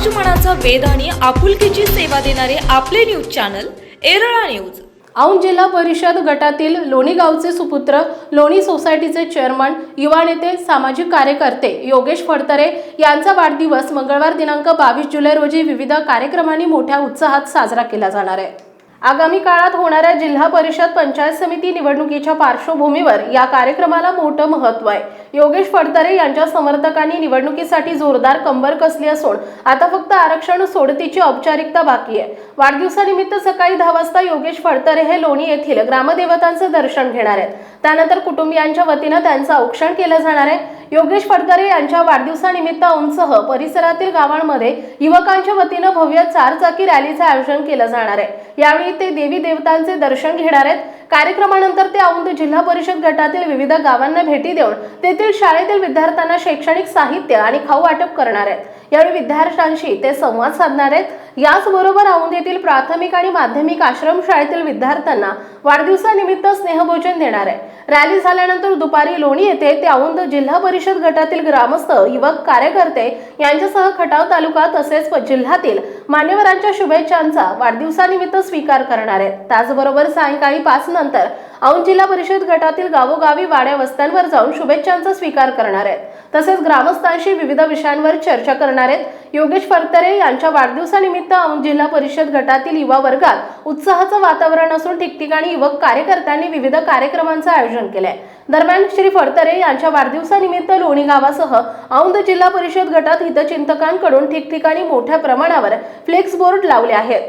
समाज मनाचा वेध आणि आपुलकीची सेवा देणारे आपले news channel Yerala news. Aundh जिल्हा परिषद गटातील लोणी गावचे सुपुत्र लोणी सोसायटीचे चेअरमन युवा नेते सामाजिक कार्यकर्ते योगेश फडतरे यांचा वाढदिवस मंगळवार दिनांक बावीस जुलै रोजी विविध कार्यक्रमांनी मोठ्या उत्साहात साजरा केला जाणार आहे. आगामी काळात होणाऱ्या जिल्हा परिषद पंचायत समिती निवडणुकीच्या पार्श्वभूमीवर या कार्यक्रमाला मोठं महत्त्व आहे. योगेश फडतरे यांच्या समर्थकांनी निवडणुकीसाठी जोरदार कंबर कसली असून आता फक्त आरक्षण सोडतीची औपचारिकता बाकी आहे. वाढदिवसानिमित्त सकाळी दहा वाजता योगेश फडतरे हे लोणी येथील ग्रामदेवतांचं दर्शन घेणार आहेत. त्यानंतर कुटुंबियांच्या वतीनं त्यांचं औक्षण केलं जाणार आहे. योगेश फडकरे यांच्या वाढदिवसानिमित्त औंधसह परिसरातील गावांमध्ये युवकांच्या वतीनं भव्य चारचाकी रॅलीचं आयोजन केलं जाणार आहे. यावेळी ते देवी देवतांचे दर्शन घेणार आहेत. कार्यक्रमानंतर ते औंध जिल्हा परिषद गटातील विविध गावांना भेटी देऊन तेथील शाळेतील विद्यार्थ्यांना शैक्षणिक साहित्य आणि खाऊ वाटप करणार आहेत. यावेळी विद्यार्थ्यांशी ते संवाद साधणार आहेत. याचबरोबर औंध येथील प्राथमिक आणि माध्यमिक आश्रमशाळेतील विद्यार्थ्यांना वाढदिवसानिमित्त स्नेहभोजन देणार आहे. रॅली झाल्यानंतर दुपारी लोणी येथे ते औंध जिल्हा परिषद गटातील ग्रामस्थ युवक कार्यकर्ते यांच्यासह खटाव तालुका तसेच जिल्ह्यातील मान्यवरांच्या शुभेच्छांचा वाढदिवसानिमित्त स्वीकार करणार आहेत. त्याचबरोबर सायंकाळी पाच नंतर औंध जिल्हा परिषद गटातील गावोगावी वाड्या वस्त्यांवर जाऊन शुभेच्छांचा स्वीकार करणार आहेत. तसेच ग्रामस्थांशी विविध विषयांवर चर्चा करणार आहेत. योगेश फरतरे यांच्या वाढदिवसानिमित्त औंध जिल्हा परिषद गटातील युवा वर्गात उत्साहाचं वातावरण असून ठिकठिकाणी युवक कार्यकर्त्यांनी विविध कार्यक्रमांचं आयोजन केलंय. दरम्यान श्री फडतरे यांच्या वाढदिवसानिमित्त लोणी गावासह औंध जिल्हा परिषद गटात हितचिंतकांकडून ठिकठिकाणी मोठ्या प्रमाणावर फ्लेक्स बोर्ड लावले आहेत.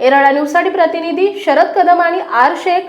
एरळा न्यूजसाठी प्रतिनिधी शरद कदम आणि आर शेख